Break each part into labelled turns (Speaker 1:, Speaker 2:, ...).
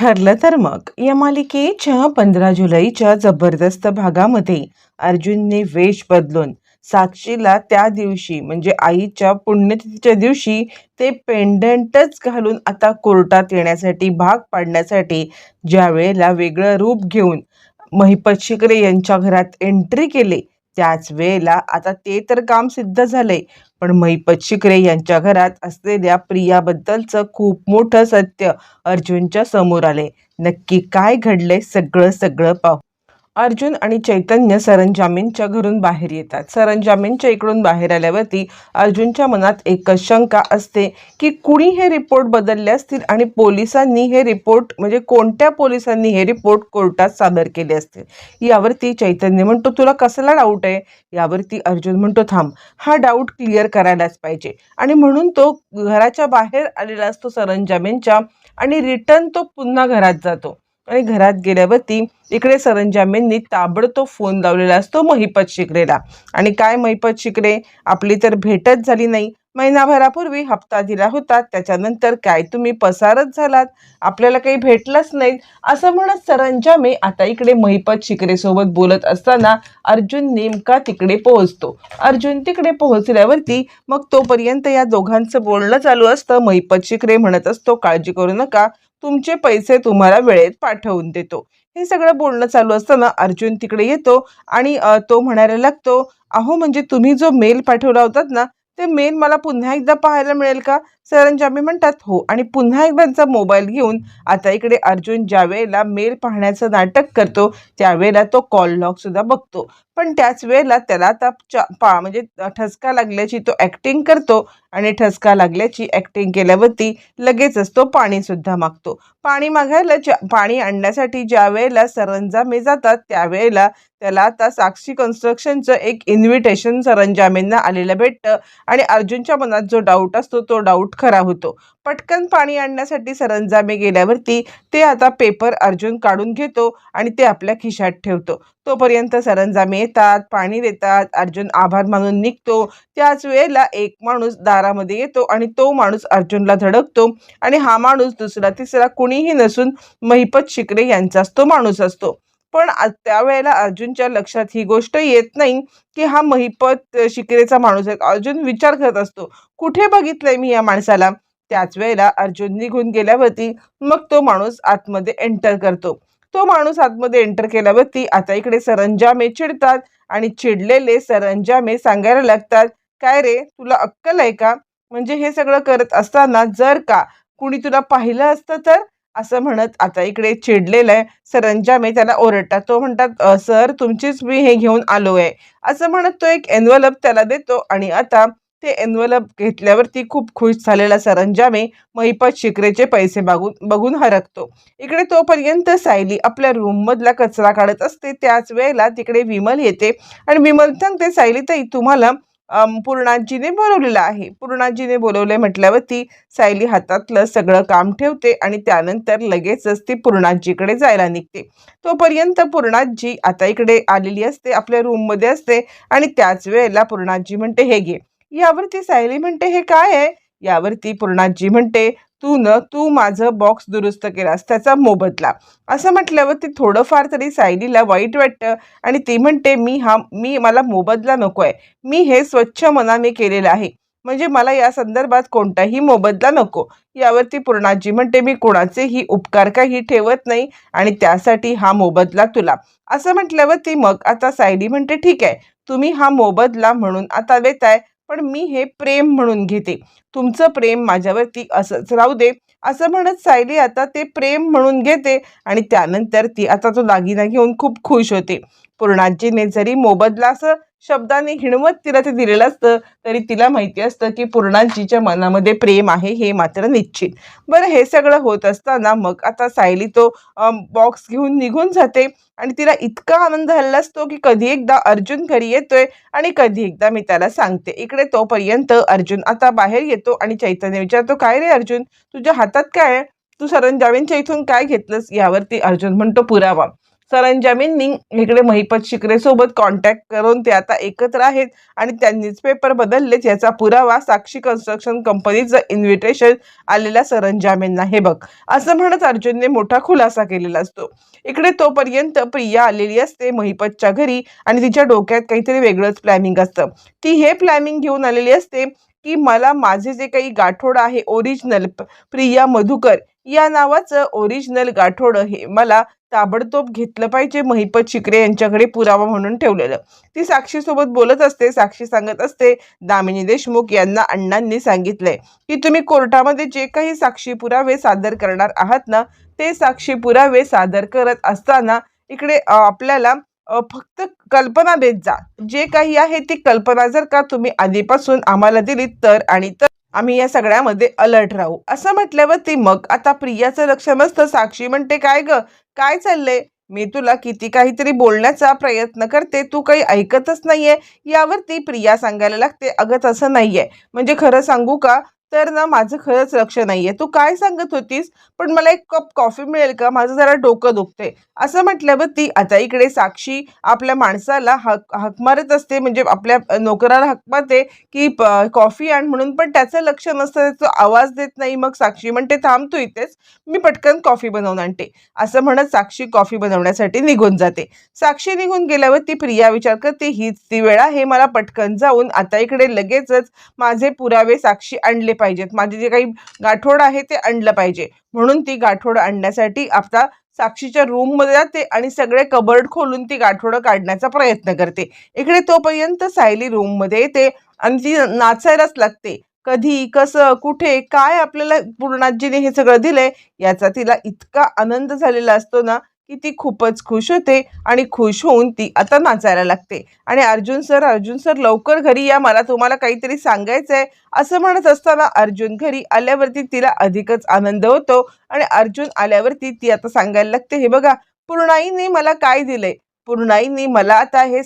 Speaker 1: ठरलं तर मग. या मालिकेच्या पंधरा जुलैच्या जबरदस्त भागामध्ये अर्जुनने वेश बदलून साक्षीला त्या दिवशी म्हणजे आईच्या पुण्यतिथीच्या दिवशी ते पेंडंटच घालून आता कोर्टात येण्यासाठी भाग पाडण्यासाठी ज्या वेळेला वेगळं रूप घेऊन महिपत शिकरे यांच्या घरात एंट्री केले त्याच वेळेला आता ते तर काम सिद्ध झालंय. पण महिपत शिकरे यांच्या घरात असलेल्या प्रियाबद्दलचं खूप मोठं सत्य अर्जुनच्या समोर आले नक्की काय घडलंय सगळं सगळं पाहू. अर्जुन आणि चैतन्य सरंजामींच्या घरून बाहेर येतात. सरंजामींच्या इकडून बाहेर आल्यावरती अर्जुनच्या मनात एकच शंका असते की कुणी हे रिपोर्ट बदलले असतील आणि पोलिसांनी हे रिपोर्ट म्हणजे कोणत्या पोलिसांनी हे रिपोर्ट कोर्टात सादर केले असतील? यावरती चैतन्य म्हणतो तुला कसला डाऊट आहे? यावरती अर्जुन म्हणतो थांब हा डाऊट क्लिअर करायलाच पाहिजे. आणि म्हणून तो घराच्या बाहेर आलेला असतो सरंजामींच्या आणि रिटर्न तो पुन्हा घरात जातो. आणि घरात गेल्यावरती इकडे सरंजामेंनी ताबडतोब फोन लावलेला असतो महिपत शिकरेला. आणि काय महिपत शिकरे? आपली तर भेटच झाली नाही. महिनाभरापूर्वी हप्ता दिला होता. त्याच्यानंतर काय? तुम्ही पसारच झालात. आपल्याला काही भेटलंच नाही. असं म्हणत सरंजामे आता इकडे महिपत शिकरेसोबत बोलत असताना अर्जुन नेमका तिकडे पोहोचतो. अर्जुन तिकडे पोहोचल्यावरती मग तोपर्यंत या दोघांचं बोलणं चालू असतं. महिपत शिकरे म्हणत असतो काळजी करू नका. तुमचे पैसे तुम्हाला वेळेत पाठवून देतो. हे सगळं बोलणं चालू असताना अर्जुन तिकडे येतो आणि तो म्हणायला लागतो अहो म्हणजे तुम्ही जो मेल पाठवला होतात ना ते मेल मला पुन्हा एकदा पाहायला मिळेल का? सरंजामी म्हणतात हो. आणि पुन्हा एकदा मोबाईल घेऊन आता इकडे अर्जुन ज्या वेळेला मेल पाहण्याचं नाटक करतो त्यावेळेला तो कॉल लॉग सुद्धा बघतो. पण त्याच वेळेला त्याला आता पा म्हणजे ठसका लागल्याची तो ॲक्टिंग करतो आणि ठसका लागल्याची ॲक्टिंग केल्यावरती लगेचच तो पाणीसुद्धा मागतो. पाणी मागायला ज्या पाणी आणण्यासाठी ज्या वेळेला सरंजामे जातात त्यावेळेला त्याला आता साक्षी कन्स्ट्रक्शनचं एक इन्व्हिटेशन सरंजामेंना आलेलं भेटतं. आणि अर्जुनच्या मनात जो डाऊट असतो तो डाऊट खरा होतो. पटकन पाणी आणण्यासाठी सरंजामे गेल्यावरती ते आता पेपर अर्जुन काढून घेतो आणि ते आपल्या खिशात ठेवतो. तोपर्यंत सरंजामे येतात पाणी देतात अर्जुन आभार मानून निघतो. त्याच वेळेला एक माणूस दारामध्ये येतो आणि तो माणूस अर्जुनला धडकतो आणि हा माणूस दुसरा तिसरा कुणीही नसून महिपत शिकरे यांचाच तो माणूस असतो. पण त्यावेळेला अर्जुनच्या लक्षात ही गोष्ट येत नाही की हा महिपत शिकिरेचा शिकरेचा माणूस आहे. अर्जुन विचार करत असतो कुठे बघितलंय मी या माणसाला? त्याच वेळेला अर्जुन निघून गेल्यावरती मग तो माणूस आतमध्ये एंटर करतो. तो माणूस आतमध्ये एंटर केल्यावरती आता इकडे सरंजामे चिडतात आणि चिडलेले सरंजामे सांगायला लागतात काय रे तुला अक्कल आहे का? म्हणजे हे सगळं करत असताना जर का कुणी तुला पाहिलं असतं तर? असं म्हणत आता इकडे चिडलेलं आहे. सरंजामे त्याला ओरडतात. तो म्हणतात सर तुमचीच मी हे घेऊन आलो आहे. असं म्हणत तो एक एनवलप त्याला देतो आणि आता ते एनवलप घेतल्यावरती खूप खुश झालेला सरंजामे महिपत शिकरेचे पैसे मागून बघून हरकतो. इकडे तोपर्यंत सायली आपल्या रूममधला कचरा काढत असते. त्याच वेळेला तिकडे विमल येते आणि विमल सांगते सायली ताई तुम्हाला पूर्णाजीने बोलवलेलं आहे. पूर्णाजीने बोलवले म्हटल्यावरती सायली हातातलं सगळं काम ठेवते आणि त्यानंतर लगेचच ती पूर्णाजीकडे जायला निघते. तोपर्यंत पूर्णाजी आता इकडे आलेली असते आपल्या रूममध्ये असते आणि त्याच वेळेला पूर्णाजी म्हणते हे घे. यावरती सायली म्हणते हे काय आहे? यावरती पूर्णाजी म्हणते तू न तू माझं बॉक्स दुरुस्त केलास त्याचा मोबदला. असं म्हटल्यावर ती थोडंफार तरी सायलीला वाईट वाटतं आणि ती म्हणते मी हा मी मला मोबदला नको आहे मी हे स्वच्छ मनाने केलेलं आहे. म्हणजे मला या संदर्भात कोणताही मोबदला नको. यावरती पूर्णाजी म्हणते मी कोणाचेही उपकार काही ठेवत नाही आणि त्यासाठी हा मोबदला तुला. असं म्हटल्यावर ती मग आता सायली म्हणते ठीक आहे. तुम्ही हा मोबदला म्हणून आता देताय पण मी हे प्रेम म्हणून घेते. तुमचं प्रेम माझ्यावरती असंच राहू दे. असं म्हणत सायली आता ते प्रेम म्हणून घेते आणि त्यानंतर ती आता तो दागिना घेऊन खूप खुश होते. पूर्णाजीने जरी मोबदला असं शब्दाने हिणवत तिला ते दिलेलं असतं तरी तिला माहिती असतं की पूर्णाजीच्या मनामध्ये प्रेम आहे हे मात्र निश्चित. बरं हे सगळं होत असताना मग आता सायली तो बॉक्स घेऊन निघून जाते आणि तिला इतका आनंद झालेला असतो की कधी एकदा अर्जुन घरी येतोय आणि कधी एकदा मी त्याला सांगते. इकडे तोपर्यंत अर्जुन आता बाहेर येतो आणि चैतन्य विचारतो काय रे अर्जुन तुझ्या हातात काय आहे? तू सरंजामींच्या इथून काय घेतलंस? यावरती अर्जुन म्हणतो पुरावा. सरंजामींनी इकडे महिपत शिकरे सोबत कॉन्टॅक्ट करून ते आता एकत्र आहेत आणि त्यांनीच पेपर बदललेत याचा पुरावा साक्षी कन्स्ट्रक्शन कंपनीचं इन्व्हिटेशन आलेल्या सरंजामींना. हे बघ असं म्हणत अर्जुनने मोठा खुलासा केलेला असतो. इकडे तोपर्यंत प्रिया आलेली असते महिपतच्या घरी आणि तिच्या डोक्यात काहीतरी वेगळंच प्लॅनिंग असतं. ती हे प्लॅनिंग घेऊन आलेली असते की मला माझे जे काही गाठोड आहे ओरिजिनल प्रिया मधुकर या नावाचं ओरिजिनल गाठोड हे मला ताबडतोब घेतलं पाहिजे. महिपत शिकरे यांच्याकडे पुरावा म्हणून ठेवलेलं. ती साक्षीसोबत बोलत असते. साक्षी सांगत असते दामिनी देशमुख यांना अण्णांनी सांगितले की तुम्ही कोर्टामध्ये जे काही साक्षी पुरावे सादर करणार आहात ना ते साक्षी पुरावे सादर करत असताना इकडे आपल्याला फक्त कल्पना देत जा. जे काही आहे ती कल्पना जर का तुम्ही आधीपासून आम्हाला दिली तर आणि तर आम्ही या सगळ्यामध्ये अलर्ट राहू. असं म्हटल्यावर ती मग आता प्रियाचं लक्ष नसतं साक्षी म्हणते काय ग? काय चाललंय? मी तुला किती काहीतरी बोलण्याचा प्रयत्न करते तू काही ऐकतच नाहीये. यावरती प्रिया सांगायला लागते अगं तसं नाहीये. म्हणजे खरं सांगू का? तर ना माझं खरंच लक्ष नाही आहे तू काय सांगत होतीस? पण मला एक कप कॉफी मिळेल का? माझं जरा डोकं दुखते असं म्हटल्यावर ती आता इकडे साक्षी आपल्या माणसाला हक हक मारत असते. म्हणजे आपल्या नोकराला हक मारते की प- कॉफी आण म्हणून. पण त्याचं लक्ष नसतं. तो आवाज देत नाही. मग साक्षी म्हणते थांब तू इथेच. मी पटकन कॉफी बनवून आणते. असं म्हणत साक्षी कॉफी बनवण्यासाठी निघून जाते. साक्षी निघून गेल्यावर ती प्रिया विचार करते हीच ती वेळ आहे. मला पटकन जाऊन आता इकडे लगेचच माझे पुरावे साक्षी आणले पाहिजेत. माझे जे काही गाठोड आहे ते आणलं पाहिजे. म्हणून ती गाठोड आणण्यासाठी आता साक्षीच्या रूममध्ये जाते आणि सगळे कबर्ड खोलून ती गाठोडं काढण्याचा प्रयत्न करते. इकडे तोपर्यंत सायली रूममध्ये येते आणि ती नाचायलाच लागते. कधी कसं कुठे काय आपल्याला पूर्णाजीने हे सगळं दिलंय याचा तिला इतका आनंद झालेला असतो ना की ती खूपच खुश होते आणि खुश होऊन ती आता नाचायला लागते. आणि अर्जुन सर अर्जुन सर लवकर घरी या मला तुम्हाला काहीतरी सांगायचं आहे असं म्हणत असताना अर्जुन घरी आल्यावरती तिला अधिकच आनंद होतो आणि अर्जुन आल्यावरती ती आता सांगायला लागते हे बघा पूर्णाईने मला काय दिलंय? पूर्णाईने मला आता हे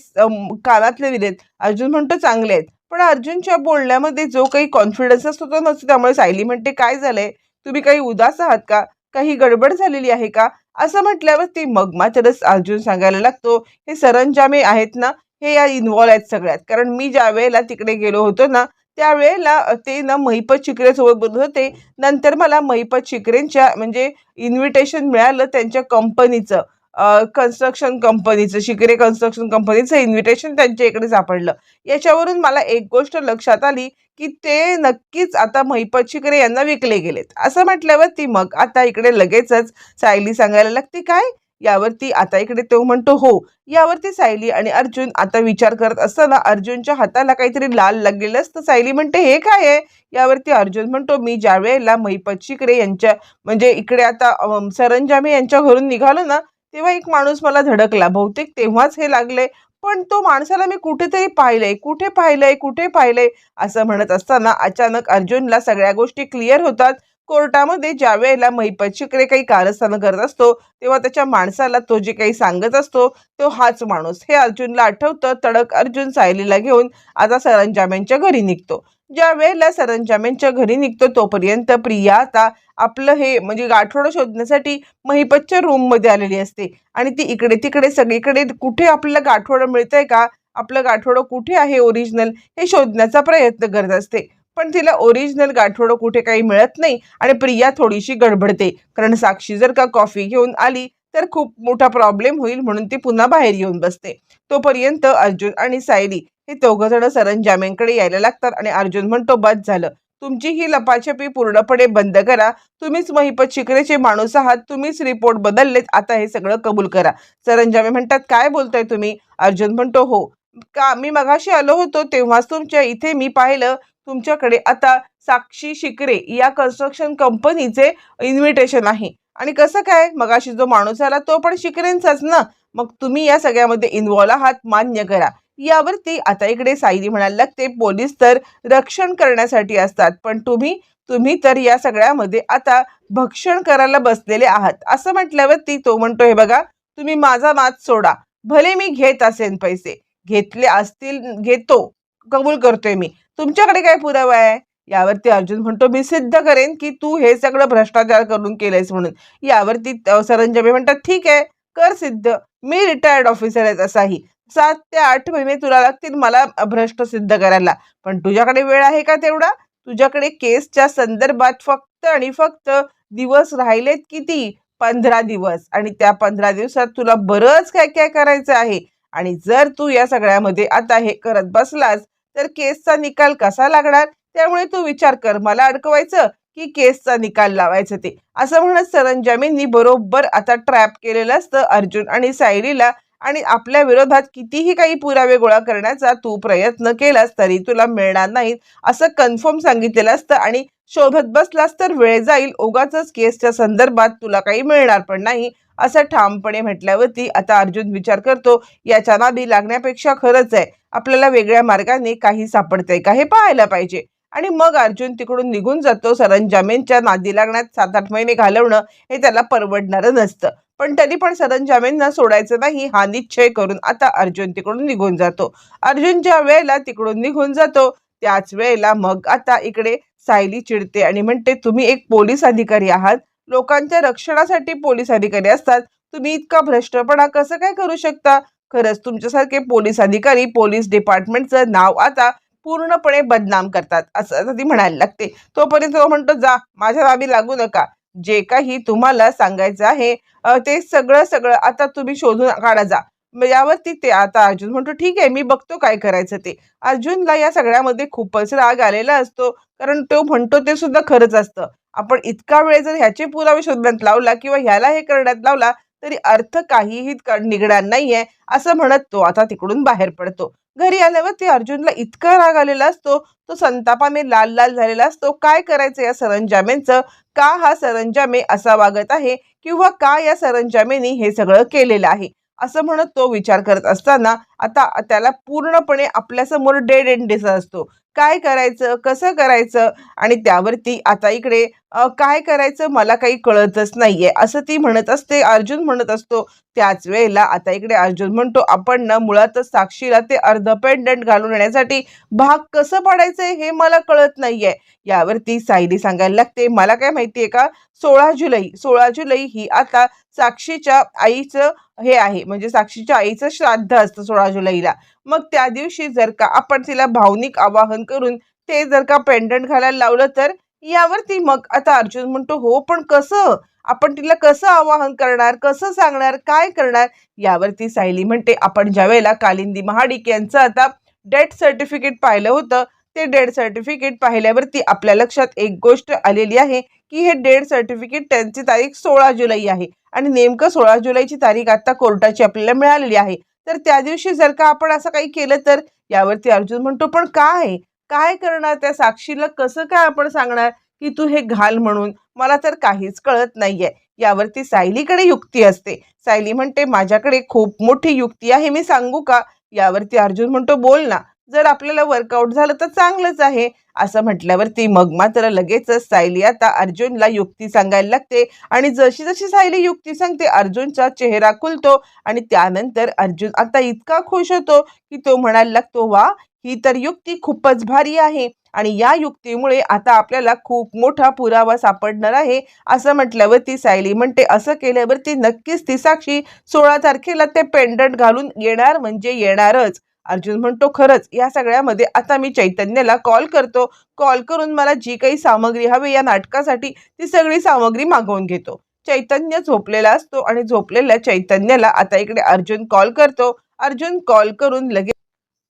Speaker 1: कानातले दिलेत. अर्जुन म्हणतो चांगले आहेत. पण अर्जुनच्या बोलण्यामध्ये जो काही कॉन्फिडन्स असतो तो नसतो. त्यामुळे सायली म्हणते काय झालंय? तुम्ही काही उदास आहात का? काही गडबड झालेली आहे का? असं म्हटल्यावर ती मग मात्रच अर्जुन सांगायला लागतो हे सरंजामे आहेत ना हे या इन्व्हॉल्व आहेत सगळ्यात. कारण मी ज्या वेळेला तिकडे गेलो होतो ना त्यावेळेला ते ना महिपत शिकरेसोबत बोलत होते. नंतर मला महिपत शिकरेंच्या म्हणजे इन्व्हिटेशन मिळालं त्यांच्या कंपनीचं कन्स्ट्रक्शन कंपनीचं शिकरे कन्स्ट्रक्शन कंपनीचं इन्व्हिटेशन त्यांच्या इकडे सापडलं. याच्यावरून मला एक गोष्ट लक्षात आली की ते नक्कीच आता महिपत शिकरे यांना विकले गेलेत. असं म्हटल्यावर ती मग आता इकडे लगेचच सायली सांगायला लागते काय? यावरती आता इकडे तो म्हणतो हो. यावरती सायली आणि अर्जुन आता विचार करत असताना अर्जुनच्या हाताला काहीतरी लाल लागलेलं असतं. सायली म्हणते हे काय आहे? यावरती अर्जुन म्हणतो मी ज्या वेळेला महिपत शिकरे यांच्या म्हणजे इकडे आता सरंजामी सरंजामे यांच्या घरून निघालो ना तेव्हा एक माणूस मला धडकला. बहुतेक तेव्हाच हे लागले पण तो माणसाला मी कुठेतरी पाहिलंय. कुठे पाहिलंय? कुठे पाहिलंय? असं म्हणत असताना अचानक अर्जुनला सगळ्या गोष्टी क्लिअर होतात. कोर्टामध्ये ज्या वेळेला महिपत शिकरे काही कारस्थानं करत असतो तेव्हा त्याच्या माणसाला तो जे काही सांगत असतो तो हाच माणूस. हे अर्जुनला आठवतं. तडक अर्जुन सायलीला घेऊन आता सरंजाम्यांच्या घरी निघतो. ज्या वेळेला सरंजाम्यांच्या घरी निघतो तोपर्यंत प्रिया आता आपलं हे म्हणजे गाठोडं शोधण्यासाठी महिपतच्या रूममध्ये आलेली असते. आणि ती इकडे तिकडे सगळीकडे कुठे आपल्याला गाठोडं मिळतंय का? आपलं गाठोडं कुठे आहे ओरिजिनल हे शोधण्याचा प्रयत्न करत असते. पण तिला ओरिजिनल गाठोडं कुठे काही मिळत नाही आणि प्रिया थोडीशी गडबडते. कारण साक्षी जर का कॉफी घेऊन आली तर खूप मोठा प्रॉब्लेम होईल म्हणून ती पुन्हा बाहेर येऊन बसते. तोपर्यंत अर्जुन आणि सायली हे दोघं जण यायला लागतात आणि अर्जुन म्हणतो बस झालं. तुमची ही लपाछपी पूर्णपणे बंद करा. तुम्हीच महिपत शिकरेचे माणूस आहात. तुम्हीच रिपोर्ट बदललेत. आता हे सगळं कबूल करा. सरंजामे म्हणतात काय बोलताय तुम्ही? अर्जुन म्हणतो हो. का मी मगाशी आलो होतो तेव्हाच तुमच्या इथे मी पाहिलं. तुमच्याकडे आता साक्षी शिकरे या कन्स्ट्रक्शन कंपनीचे इन्व्हिटेशन आहे. आणि कसं काय? मगाशी जो माणूस आला तो पण शिकरेंचाच ना. मग तुम्ही या सगळ्यामध्ये इन्व्हॉल्व आहात. मान्य करा. यावरती आता इकडे सायली म्हणायला लागते पोलीस तर रक्षण करण्यासाठी असतात पण तुम्ही तुम्ही तर या सगळ्यामध्ये आता भक्षण करायला बसलेले आहात. असं म्हटल्यावरती तो म्हणतो हे बघा तुम्ही माझा मात सोडा. भले मी घेत असेन पैसे घेतले असतील घेतो कबूल करतोय मी. तुमच्याकडे काय पुरावा आहे? यावरती अर्जुन म्हणतो मी सिद्ध करेन की तू हे सगळं भ्रष्टाचार करून केलंयस म्हणून. यावरती सरंजमे म्हणतात ठीक आहे कर सिद्ध. मी रिटायर्ड ऑफिसर आहे असाही सात ते आठ महिने तुला लागतील मला भ्रष्ट सिद्ध करायला. पण तुझ्याकडे वेळ आहे का तेवढा? तुझ्याकडे केसच्या संदर्भात फक्त आणि फक्त दिवस राहिलेत किती? पंधरा दिवस. आणि त्या पंधरा दिवसात तुला बरंच काय काय करायचं आहे. आणि जर तू या सगळ्यामध्ये आता हे करत बसलास तर केसचा निकाल कसा लागणार? त्यामुळे तू विचार कर. मला अडकवायचं की केसचा निकाल लावायचं ते. असं म्हणत सरंजामींनी बरोबर आता ट्रॅप केलेलं असतं अर्जुन आणि सायलीला. आणि आपल्या विरोधात कितीही काही पुरावे गोळा करण्याचा तू प्रयत्न केलास तरी तुला मिळणार नाहीत असं कन्फर्म सांगितलेलं असतं आणि शोधत बसलास तर वेळ जाईल उगाच केसच्या संदर्भात तुला काही मिळणार पण नाही असं ठामपणे म्हटल्यावरती आता अर्जुन विचार करतो याच्या नादी लागण्यापेक्षा खरंच आहे आपल्याला वेगळ्या मार्गाने काही सापडतंय का हे पाहायला पाहिजे. आणि मग अर्जुन तिकडून निघून जातो सरंजामेंच्या नादी लागण्यात सात आठ महिने घालवणं हे त्याला परवडणारं नसतं. पण तरी पण सरंजामेंना सोडायचं नाही हा निश्चय करून आता अर्जुन तिकडून निघून जातो. अर्जुन ज्या वेळेला तिकडून निघून जातो त्याच वेळेला मग आता इकडे सायली चिडते आणि म्हणते तुम्ही एक पोलीस अधिकारी आहात. लोकांच्या रक्षणासाठी पोलीस अधिकारी असतात. तुम्ही इतका भ्रष्टपणा कसं काय करू शकता? खरंच तुमच्यासारखे पोलीस अधिकारी पोलीस डिपार्टमेंटचं नाव आता पूर्णपणे बदनाम करतात असं ती म्हणायला लागते. तोपर्यंत तो म्हणतो जा माझ्या बाबी लागू नका. जे काही तुम्हाला सांगायचं आहे ते सगळं सगळं आता तुम्ही शोधून काढा जा. यावरती ते आता अर्जुन म्हणतो ठीक आहे मी बघतो काय करायचं ते. अर्जुनला या सगळ्यामध्ये खूपच राग आलेला असतो कारण तो म्हणतो ते सुद्धा खरंच असतं. आपण इतका वेळ जर ह्याचे पुरावे शोधण्यात लावला किंवा ह्याला हे करण्यात लावला तरी अर्थ काहीही क- निघणार नाहीये असं म्हणत तो आता तिकडून बाहेर पडतो. घरी आल्यावर ते अर्जुनला इतका राग आलेला असतो तो संतापाने लाल लाल झालेला असतो. काय करायचं या सरंजामेंचं? का हा सरंजामे असा वागत आहे? किंवा का या सरंजामेने हे सगळं केलेलं आहे? असं म्हणत तो विचार करत असताना आता त्याला पूर्णपणे आपल्यासमोर डेड एंड दिसत असतो. काय करायचं? कसं करायचं? आणि त्यावरती आता इकडे काय करायचं मला काही कळतच नाहीये. असं ती म्हणत असते अर्जुन म्हणत असतो. त्याच वेळेला आता इकडे अर्जुन म्हणतो आपण ना मुळातच साक्षीला ते अर्ध पेंडंट घालून येण्यासाठी भाग कसं पाडायचंय हे मला कळत नाहीये. यावरती सायली सांगायला लागते मला काय माहितीये का? सोळा जुलै सोळा जुलै ही आता साक्षीच्या आईचं हे आहे. म्हणजे साक्षीच्या आईचं श्राद्ध असतं सोळा जुलैला. मग त्या दिवशी जर का आपण तिला भावनिक आवाहन करून ते जर का पेंडंट घालायला लावलं तर यावरती मग आता अर्जुन म्हणतो हो पण कसं? आपण तिला कसं आवाहन करणार? कसं सांगणार? काय करणार? यावरती सायली म्हणते आपण ज्यावेळेला कालिंदी महाडिक यांचं आता डेथ सर्टिफिकेट पाहिलं होतं ते डेथ सर्टिफिकेट पाहिल्यावरती आपल्या लक्षात एक गोष्ट आलेली आहे. की हे डेट सर्टिफिकेट त्यांची तारीख सोळा जुलै आहे. आणि नेमकं सोळा जुलैची तारीख आता कोर्टाची आपल्याला मिळालेली आहे. तर त्या दिवशी जर का आपण असं काही केलं तर यावरती अर्जुन म्हणतो पण काय? काय करणार त्या साक्षीला? कसं काय आपण सांगणार की तू हे घाल म्हणून? मला तर काहीच कळत नाहीये. यावरती सायलीकडे युक्ती असते. सायली म्हणते माझ्याकडे खूप मोठी युक्ती आहे मी सांगू का? यावरती अर्जुन म्हणतो बोल ना. जर आपल्याला वर्कआउट झालं तर चांगलंच आहे. असं म्हटल्यावरती मग मात्र लगेचच सायली आता अर्जुनला युक्ती सांगायला लागते. आणि जशी जशी सायली युक्ती सांगते अर्जुनचा चेहरा खुलतो आणि त्यानंतर अर्जुन आता इतका खुश होतो की तो म्हणायला लागतो वा ही तर युक्ती खूपच भारी आहे. आणि या युक्तीमुळे आता आपल्याला खूप मोठा पुरावा सापडणार आहे. असं म्हटल्यावरती सायली म्हणते असं केल्यावरती नक्कीच ती साक्षी सोळा तारखेला ते पेंडंट घालून येणार म्हणजे येणारच. अर्जुन म्हणतो खरंच या सगळ्यामध्ये आता मी चैतन्याला कॉल करतो. कॉल करून मला जी काही सामग्री हवी या नाटकासाठी ती सगळी सामग्री मागवून घेतो. चैतन्य झोपलेला असतो आणि झोपलेल्या चैतन्याला आता इकडे अर्जुन कॉल करतो. अर्जुन कॉल करून लगेच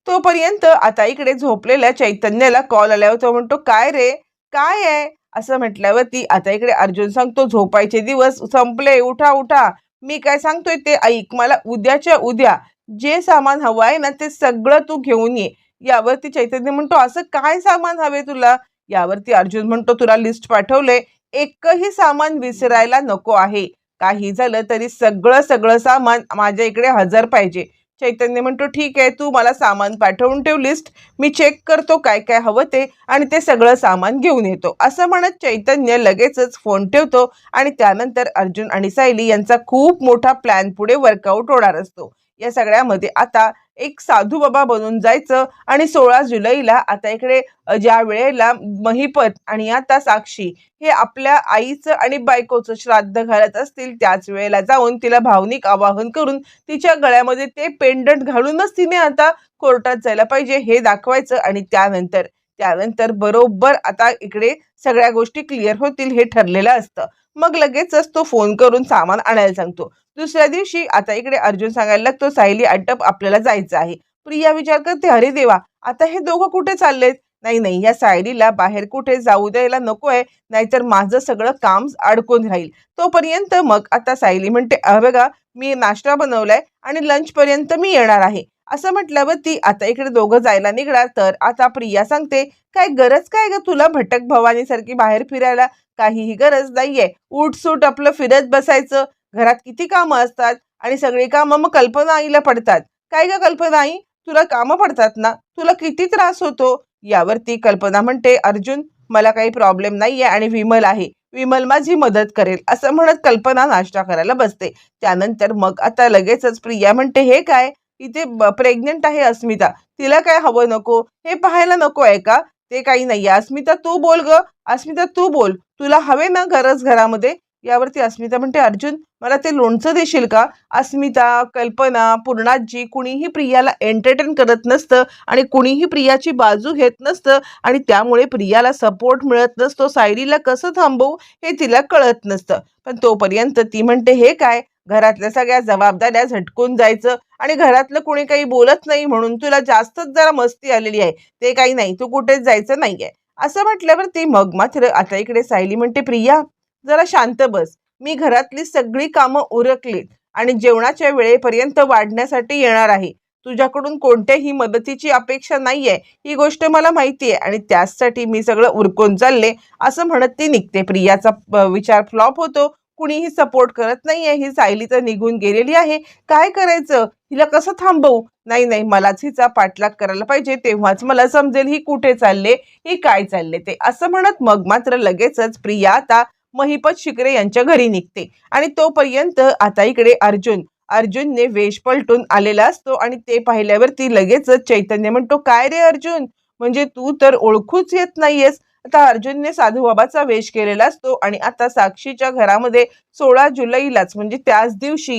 Speaker 1: तोपर्यंत आता इकडे झोपलेल्या चैतन्याला कॉल आल्यावर तो म्हणतो काय रे? काय आहे? असं म्हटल्यावरती आता इकडे अर्जुन सांगतो झोपायचे दिवस संपले उठा उठा. मी काय सांगतोय ते ऐक. मला उद्याच्या उद्या जे सामान हवं आहे ना ते सगळं तू घेऊन ये. यावरती चैतन्य म्हणतो असं काय सामान हवे तुला? यावरती अर्जुन म्हणतो तुला लिस्ट पाठवले. एकही सामान विसरायला नको आहे. काही झालं तरी सगळं सगळं सामान माझ्या इकडे हजर पाहिजे. चैतन्य म्हणतो ठीक आहे तू मला सामान पाठवून ठेव लिस्ट मी चेक करतो काय काय हवं ते आणि ते सगळं सामान घेऊन येतो. असं म्हणत चैतन्य लगेचच फोन ठेवतो आणि त्यानंतर अर्जुन आणि सायली यांचा खूप मोठा प्लॅन पुढे वर्कआउट होणार असतो. या सगळ्यामध्ये आता एक साधू बाबा बनून जायचं आणि सोळा जुलैला आता इकडे ज्या वेळेला महिपत आणि आता साक्षी हे आपल्या आईचं आणि बायकोचं श्राद्ध घालत असतील त्याच वेळेला जाऊन तिला भावनिक आवाहन करून तिच्या गळ्यामध्ये ते पेंडंट घालूनच तिने आता कोर्टात जायला पाहिजे हे दाखवायचं आणि त्यानंतर त्यानंतर बरोबर आता इकडे सगळ्या गोष्टी क्लिअर होतील हे ठरलेलं असतं. मग लगेचच तो फोन करून सामान आणायला सांगतो. दुसऱ्या दिवशी आता इकडे अर्जुन सांगायला लागतो सायली अड्डप आपल्याला जायचं आहे. प्रिया विचार करते अरे देवा आता हे दोघं कुठे चाललेत? नाही नाही या सायलीला बाहेर कुठे जाऊ द्यायला नको आहे नाहीतर माझं सगळं काम अडकून राहील. तोपर्यंत मग आता सायली म्हणते "अ बघा मी नाश्ता बनवलाय आणि लंच पर्यंत मी येणार आहे. असं म्हटल्यावर ती आता इकडे दोघं जायला निघणार तर आता प्रिया सांगते काय गरज काय ग तुला भटक भवानी सारखी बाहेर फिरायला? काहीही गरज नाहीये. उठसूट आपलं फिरत बसायचं. घरात किती कामं असतात आणि सगळी कामं मग कल्पना आईला पडतात. काय ग कल्पना आई तुला कामं पडतात ना? तुला किती त्रास होतो? यावरती कल्पना म्हणते अर्जुन मला काही प्रॉब्लेम नाहीये आणि विमल आहे. विमल माझी मदत करेल असं म्हणत कल्पना नाश्ता करायला बसते. त्यानंतर मग आता लगेचच प्रिया म्हणते हे काय? इथे प्रेग्नेंट आहे अस्मिता. तिला काय हवं नको? हे पाहायला नको आहे का? ते काही नाहीये. अस्मिता तू बोल ग. अस्मिता तू बोल. तुला हवे ना गरज घरामध्ये? यावरती अस्मिता म्हणते अर्जुन मला ते लोणचं देशील का? अस्मिता कल्पना पूर्णाजी कुणीही प्रियाला एंटरटेन करत नसतं आणि कुणीही प्रियाची बाजू घेत नसतं आणि त्यामुळे प्रियाला सपोर्ट मिळत नसतो. सायलीला कसं थांबवू हे तिला कळत नसतं. पण तोपर्यंत ती म्हणते हे काय? घरातल्या सगळ्या जबाबदाऱ्या झटकून जायचं आणि घरातलं कोणी काही बोलत नाही म्हणून तुला जास्तच जरा मस्ती आलेली आहे. ते काही नाही. तू कुठेच जायचं नाहीये. असं म्हटल्यावर ती मग मात्र आता इकडे सायली म्हणते प्रिया जरा शांत बस. मी घरातली सगळी कामं उरकलीत आणि जेवणाच्या वेळेपर्यंत वाढण्यासाठी येणार आहे. तुझ्याकडून कोणत्याही मदतीची अपेक्षा नाहीये. ही गोष्ट मला माहिती आहे आणि त्याचसाठी मी सगळं उरकून चालले. असं म्हणत ती निघते. प्रियाचा प- विचार फ्लॉप होतो. कुणीही सपोर्ट करत नाहीये. ही सायली तर निघून गेलेली आहे. काय करायचं? हिला कसं थांबवू? नाही नाही. मलाच हिचा पाठलाग करायला पाहिजे. तेव्हाच मला समजेल ही कुठे चालले ही काय चालले ते. असं म्हणत मग मात्र लगेचच प्रिया आता महिपत शिकरे यांच्या घरी निघते. आणि तोपर्यंत आता इकडे अर्जुन. अर्जुनने वेश पलटून आलेला असतो आणि ते पाहिल्यावर ती लगेचच चैतन्य म्हणतो काय रे अर्जुन? म्हणजे तू तर ओळखूच येत नाहीयेस. आता अर्जुनने साधू बाबाचा वेश केलेला असतो आणि आता साक्षीच्या घरामध्ये सोळा जुलैलाच म्हणजे त्याच दिवशी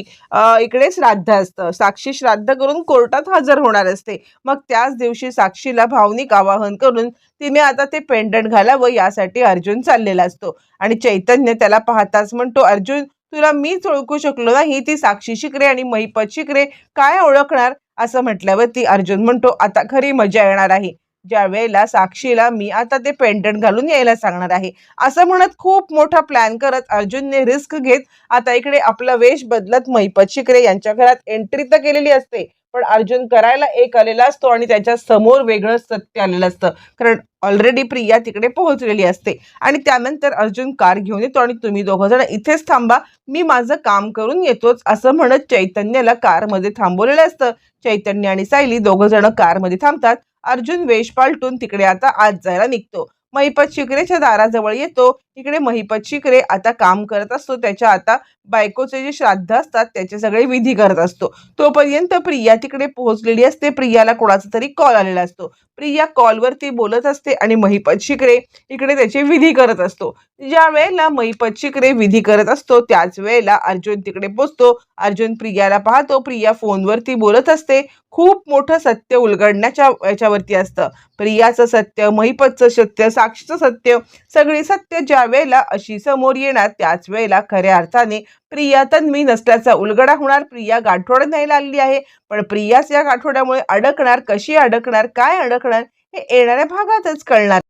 Speaker 1: इकडे श्राद्ध असतं. साक्षी श्राद्ध करून कोर्टात हजर होणार असते. मग त्याच दिवशी साक्षीला भावनिक आवाहन करून तिने आता ते पेंडंट घालावं यासाठी अर्जुन चाललेला असतो. आणि चैतन्य त्याला पाहताच म्हणतो अर्जुन तुला मीच ओळखू शकलो नाही. ती साक्षी शिकरे आणि महिपत शिकरे. काय ओळखणार? असं म्हटल्यावर ती अर्जुन म्हणतो आता खरी मजा येणार आहे. ज्या वेळेला साक्षीला मी आता ते पेंडंट घालून यायला सांगणार आहे. असं म्हणत खूप मोठा प्लॅन करत अर्जुनने रिस्क घेत आता इकडे आपला वेश बदलत महिपत शिकरे यांच्या घरात एंट्री तर केलेली असते पण अर्जुन करायला एक आलेला असतो आणि त्याच्यासमोर वेगळं सत्य आलेलं असतं. कारण ऑलरेडी प्रिया तिकडे पोहोचलेली असते आणि त्यानंतर अर्जुन कार घेऊन येतो आणि तुम्ही दोघं जण इथेच थांबा मी माझं काम करून येतोच असं म्हणत चैतन्याला कारमध्ये थांबवलेलं असतं. चैतन्य आणि सायली दोघं जण कारमध्ये थांबतात. अर्जुन वेश पालटून तिकडे आता आत जायला निघतो. महिपत शिकरेच्या दाराजवळ येतो. इकडे महिपत शिकरे आता काम करत असतो. त्याच्या आता बायकोचे जे श्राद्ध असतात त्याचे सगळे विधी करत असतो. तोपर्यंत प्रिया तिकडे पोहोचलेली असते. प्रियाला कोणाचा तरी कॉल आलेला असतो. प्रिया कॉलवरती बोलत असते आणि महिपत शिकरे इकडे त्याचे विधी करत असतो. ज्या वेळेला महिपत शिकरे विधी करत असतो त्याच वेळेला अर्जुन तिकडे पोचतो. अर्जुन प्रियाला पाहतो. प्रिया फोनवरती बोलत असते. खूप मोठं सत्य उलगडण्याच्या याच्यावरती असतं. प्रियाचं सत्य महिपतचं सत्य साक्षीचं सत्य सगळी सत्य ज्या ज्या वेळेला अशी समोर येणार. त्याच वेळेला खऱ्या अर्थाने प्रिया तन्वी नसल्याचा उलगडा होणार. प्रिया गाठोड न्यायला आलेली आहे. पण प्रियाच या गाठोड्यामुळे अडकणार. कशी अडकणार? काय अडकणार? हे येणाऱ्या भागातच कळणार.